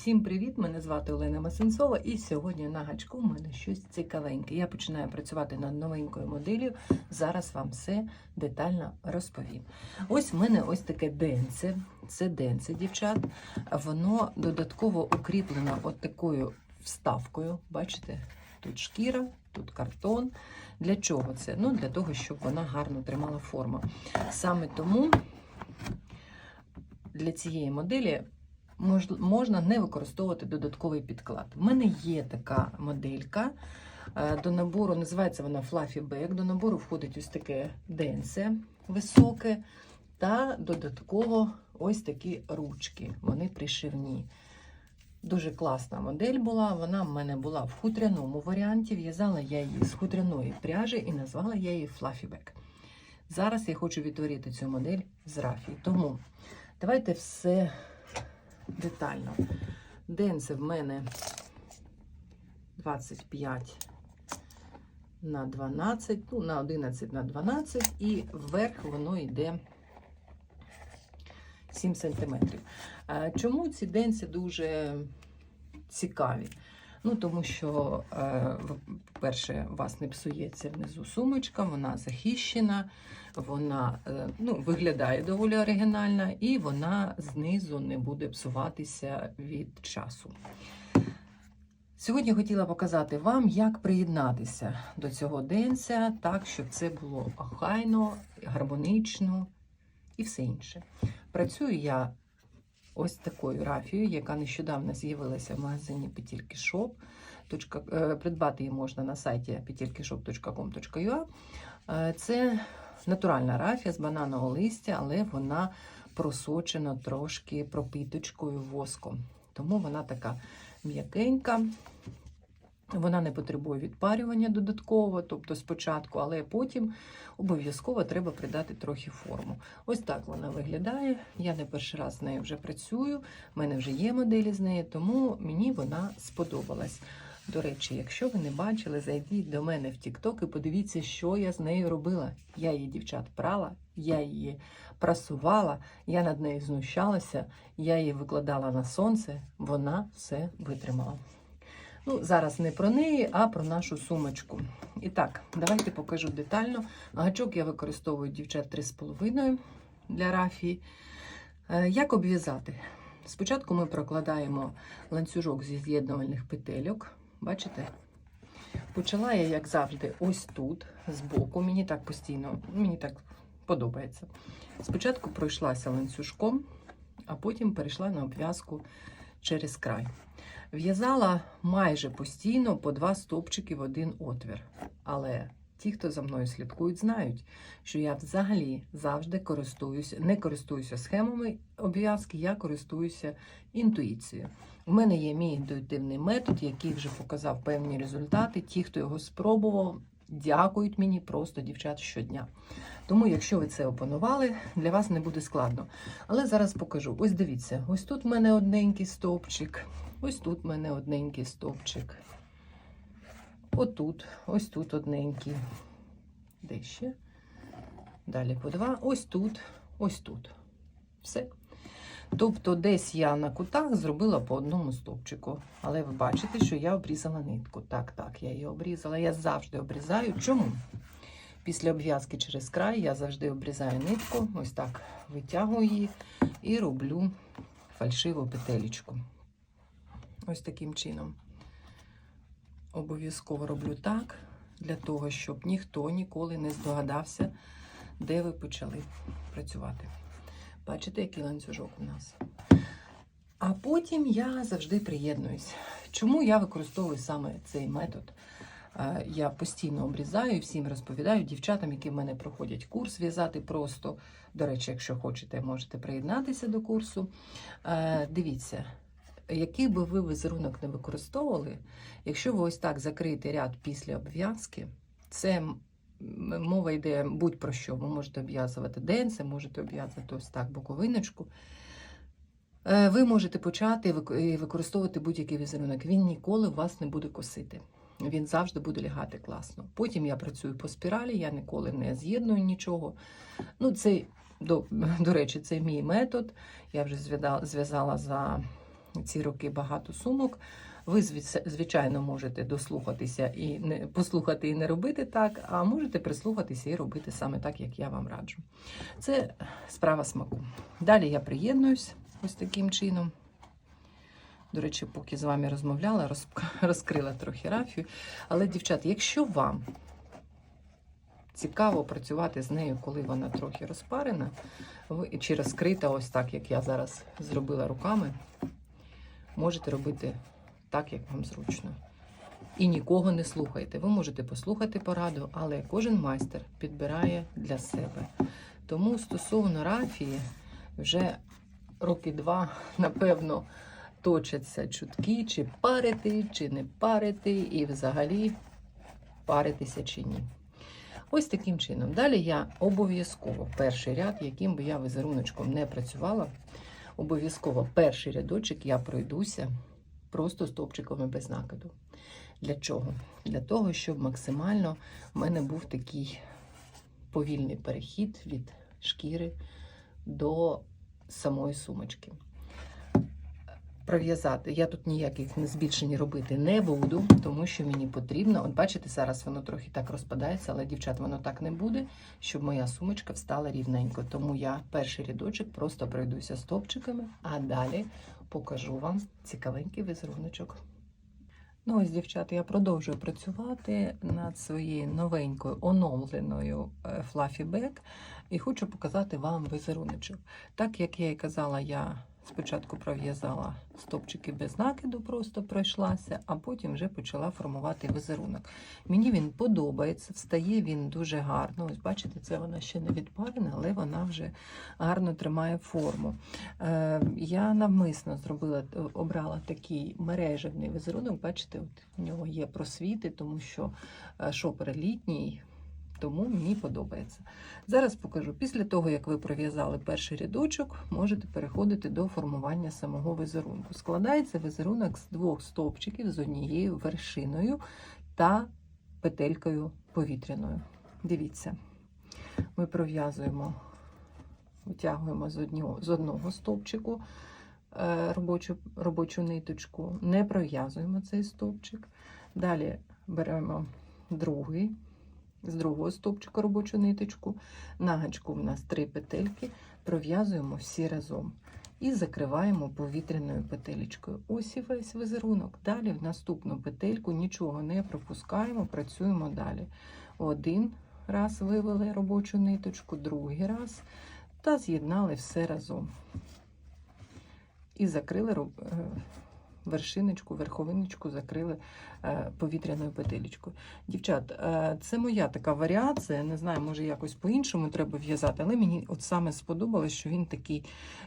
Всім привіт! Мене звати Олена Масенцова, і сьогодні на гачку в мене щось цікавеньке. Я починаю працювати над новенькою моделлю. Зараз вам все детально розповім. Ось в мене ось таке денце. Це денце, дівчат. Воно додатково укріплено от такою вставкою. Бачите? Тут шкіра, тут картон. Для чого це? Ну, для того, щоб вона гарно тримала форму. Саме тому для цієї моделі можна не використовувати додатковий підклад. У мене є така моделька. е, До набору називається вона Fluffy Bag. До набору входить ось таке денце високе та додатково ось такі ручки. Вони пришивні. Дуже класна модель була. Вона в мене була в хутряному варіанті. В'язала я її з хутряної пряжі і назвала я її Fluffy Bag. Зараз я хочу відтворити цю модель з рафії. Тому давайте все детально. Денце в мене 25 на 12, ну, на 11 на 12, і вверх воно йде 7 см. Чому ці денці дуже цікаві? Ну, тому що, е, по-перше, вас не псується внизу сумочка, вона захищена, вона е, ну, виглядає доволі оригінально, і вона знизу не буде псуватися від часу. Сьогодні хотіла показати вам, як приєднатися до цього денця, так, щоб це було охайно, гармонично і все інше. Працюю я ось такою рафією, яка нещодавно з'явилася в магазині Петільки. Е, Придбати її можна на сайті petilkishop.com.ua. Е, Це натуральна рафія з бананового листя, але вона просочена трошки пропиточкою воском. Тому вона така м'якенька. Вона не потребує відпарювання додатково, тобто спочатку, але потім обов'язково треба придати трохи форму. Ось так вона виглядає. Я не перший раз з нею вже працюю, в мене вже є моделі з нею, тому мені вона сподобалась. До речі, якщо ви не бачили, зайдіть до мене в TikTok і подивіться, що я з нею робила. Я її дівчат прала, я її прасувала, я над нею знущалася, я її викладала на сонце, вона все витримала. Ну, зараз не про неї, а про нашу сумочку. І так, давайте покажу детально. Гачок я використовую дівчат 3,5 для рафії. Е, Як обв'язати? Спочатку ми прокладаємо ланцюжок зі з'єднувальних петельок. Бачите? Почала я, як завжди, ось тут, збоку. Мені так постійно, мені так подобається. Спочатку пройшлася ланцюжком, а потім перейшла на обв'язку через край. В'язала майже постійно по два стовпчики в один отвір. Але ті, хто за мною слідкують, знають, що я взагалі завжди користуюся, не користуюся схемами обв'язки, я користуюся інтуїцією. У мене є мій інтуїтивний метод, який вже показав певні результати. Ті, хто його спробував, дякують мені просто дівчат щодня. Тому, якщо ви це опанували, для вас не буде складно. Але зараз покажу. Ось дивіться, ось тут в мене одненький стовпчик. Ось тут в мене одненький стовпчик. Отут, ось тут одненький. Де ще? Далі по два. Ось тут, ось тут. Все. Тобто, десь я на кутах зробила по одному стовпчику. Але ви бачите, що я обрізала нитку. Так, так, я її обрізала. Я завжди обрізаю. Чому? Після обв'язки через край я завжди обрізаю нитку, ось так витягую її і роблю фальшиву петелечку. Ось таким чином. Обов'язково роблю так, для того, щоб ніхто ніколи не здогадався, де ви почали працювати. Бачите, який ланцюжок у нас. А потім я завжди приєднуюсь. Чому я використовую саме цей метод? Е, Я постійно обрізаю і всім розповідаю дівчатам, які в мене проходять курс в'язати просто. До речі, якщо хочете, можете приєднатися до курсу. Е, Дивіться, який би ви візерунок не використовували, якщо ви ось так закриєте ряд після обв'язки, це мова йде будь-про що. Ви можете обв'язувати денце, можете обв'язувати ось так боковиночку. Е, Ви можете почати і використовувати будь-який візерунок. Він ніколи вас не буде косити. Він завжди буде лягати класно. Потім я працюю по спіралі, я ніколи не з'єдную нічого. Ну, це, до, до речі, це мій метод. Я вже зв'язала за ці роки багато сумок. Ви, звичайно, можете дослухатися і не послухати і не робити так, а можете прислухатися і робити саме так, як я вам раджу. Це справа смаку. Далі я приєднуюсь ось таким чином. До речі, поки з вами розмовляла, роз- розкрила трохи рафію. Але, дівчат, якщо вам цікаво працювати з нею, коли вона трохи розпарена, чи розкрита, ось так, як я зараз зробила руками, можете робити так, як вам зручно. І нікого не слухайте. Ви можете послухати пораду, але кожен майстер підбирає для себе. Тому стосовно рафії, вже роки два, напевно, точаться чутки, чи парити, чи не парити, і взагалі паритися чи ні. Ось таким чином. Далі я обов'язково перший ряд, яким би я візеруночком не працювала, обов'язково перший рядочок я пройдуся просто стопчиками без накиду. Для чого? Для того, щоб максимально в мене був такий повільний перехід від шкіри до самої сумочки. Пров'язати. Я тут ніяких збільшень робити не буду, тому що мені потрібно. От бачите, зараз воно трохи так розпадається, але дівчат, воно так не буде, щоб моя сумочка встала рівненько. Тому я перший рядочок просто пройдуся стопчиками, а далі покажу вам цікавенький візеруночок. Ну ось, дівчата, я продовжую працювати над своєю новенькою оновленою е, Fluffy Bag і хочу показати вам візеруночок. Так як я і казала, я спочатку пров'язала стопчики без накиду, просто пройшлася, а потім вже почала формувати візерунок. Мені він подобається, встає він дуже гарно. Ось бачите, це вона ще не відпарена, але вона вже гарно тримає форму. Е, я навмисно зробила, обрала такий мережевний візерунок. Бачите, от в нього є просвіти, тому що е, шопер літній. Тому мені подобається. Зараз покажу. Після того, як ви пров'язали перший рядочок, можете переходити до формування самого візерунку. Складається візерунок з двох стовпчиків з однією вершиною та петелькою повітряною. Дивіться, ми пров'язуємо, витягуємо з одного, стовпчику е, робочу, робочу ниточку, не пров'язуємо цей стовпчик. Далі беремо другий з другого стовпчика робочу ниточку. На гачку в нас три петельки, пров'язуємо всі разом і закриваємо повітряною петелечкою. Ось і весь візерунок. Далі в наступну петельку нічого не пропускаємо, працюємо далі. Один раз вивели робочу ниточку, другий раз та з'єднали все разом. І закрили е, вершиночку, верховиночку закрили е, повітряною петелечкою. Дівчат, е, це моя така варіація. Не знаю, може якось по-іншому треба в'язати, але мені от саме сподобалось, що він такий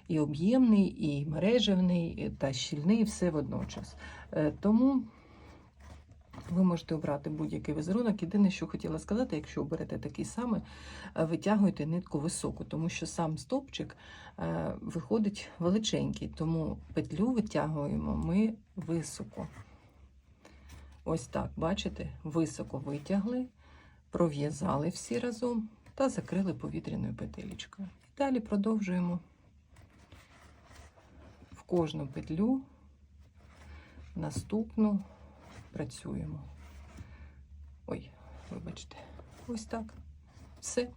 і об'ємний, і мережевний, та щільний, все водночас. Е, Тому. Ви можете обрати будь-який візерунок. Єдине, що хотіла сказати, якщо оберете такий самий, е, витягуйте нитку високу, тому що сам стовпчик е, виходить величенький, тому петлю витягуємо ми високо. Ось так, бачите, високо витягли, пров'язали всі разом та закрили повітряною петелечкою. І далі продовжуємо в кожну петлю, наступну працюємо. Ой, вибачте, ось так. Все.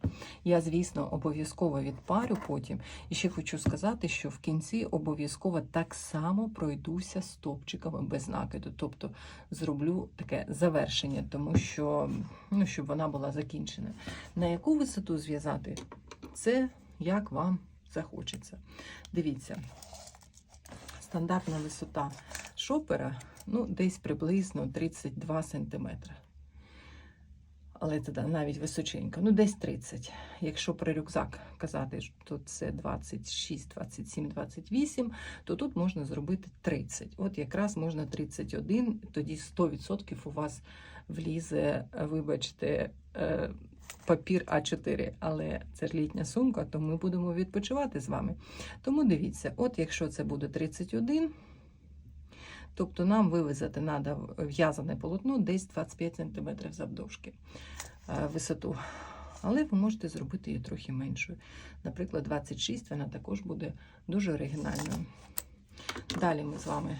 Я, звісно, обов'язково відпарю потім. І ще хочу сказати, що в кінці обов'язково так само пройдуся стопчиками без накиду. Тобто зроблю таке завершення, тому що, ну, щоб вона була закінчена. На яку висоту зв'язати? Це як вам захочеться. Дивіться, стандартна висота шопера ну, десь приблизно 32 см. Але це навіть височенько, ну десь 30. Якщо про рюкзак казати, що це 26, 27, 28, то тут можна зробити 30. От якраз можна 31, тоді 100% у вас влізе, вибачте, е, папір А4. Але це ж літня сумка, то ми будемо відпочивати з вами. Тому дивіться, от якщо це буде 31, Тобто нам вивезти треба в'язане полотно десь 25 см завдовжки е, висоту. Але ви можете зробити її трохи меншою. Наприклад, 26 вона також буде дуже оригінальною. Далі ми з вами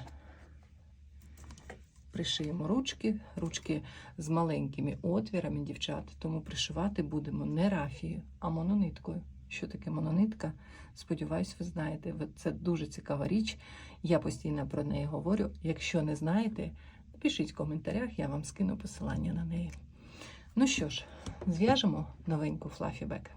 пришиємо ручки, ручки з маленькими отвірами, дівчат, тому пришивати будемо не рафією, а монониткою. Що таке мононитка? Сподіваюсь, ви знаєте. Це дуже цікава річ. Я постійно про неї говорю. Якщо не знаєте, напишіть в коментарях, я вам скину посилання на неї. Ну що ж, зв'яжемо новеньку флафібек.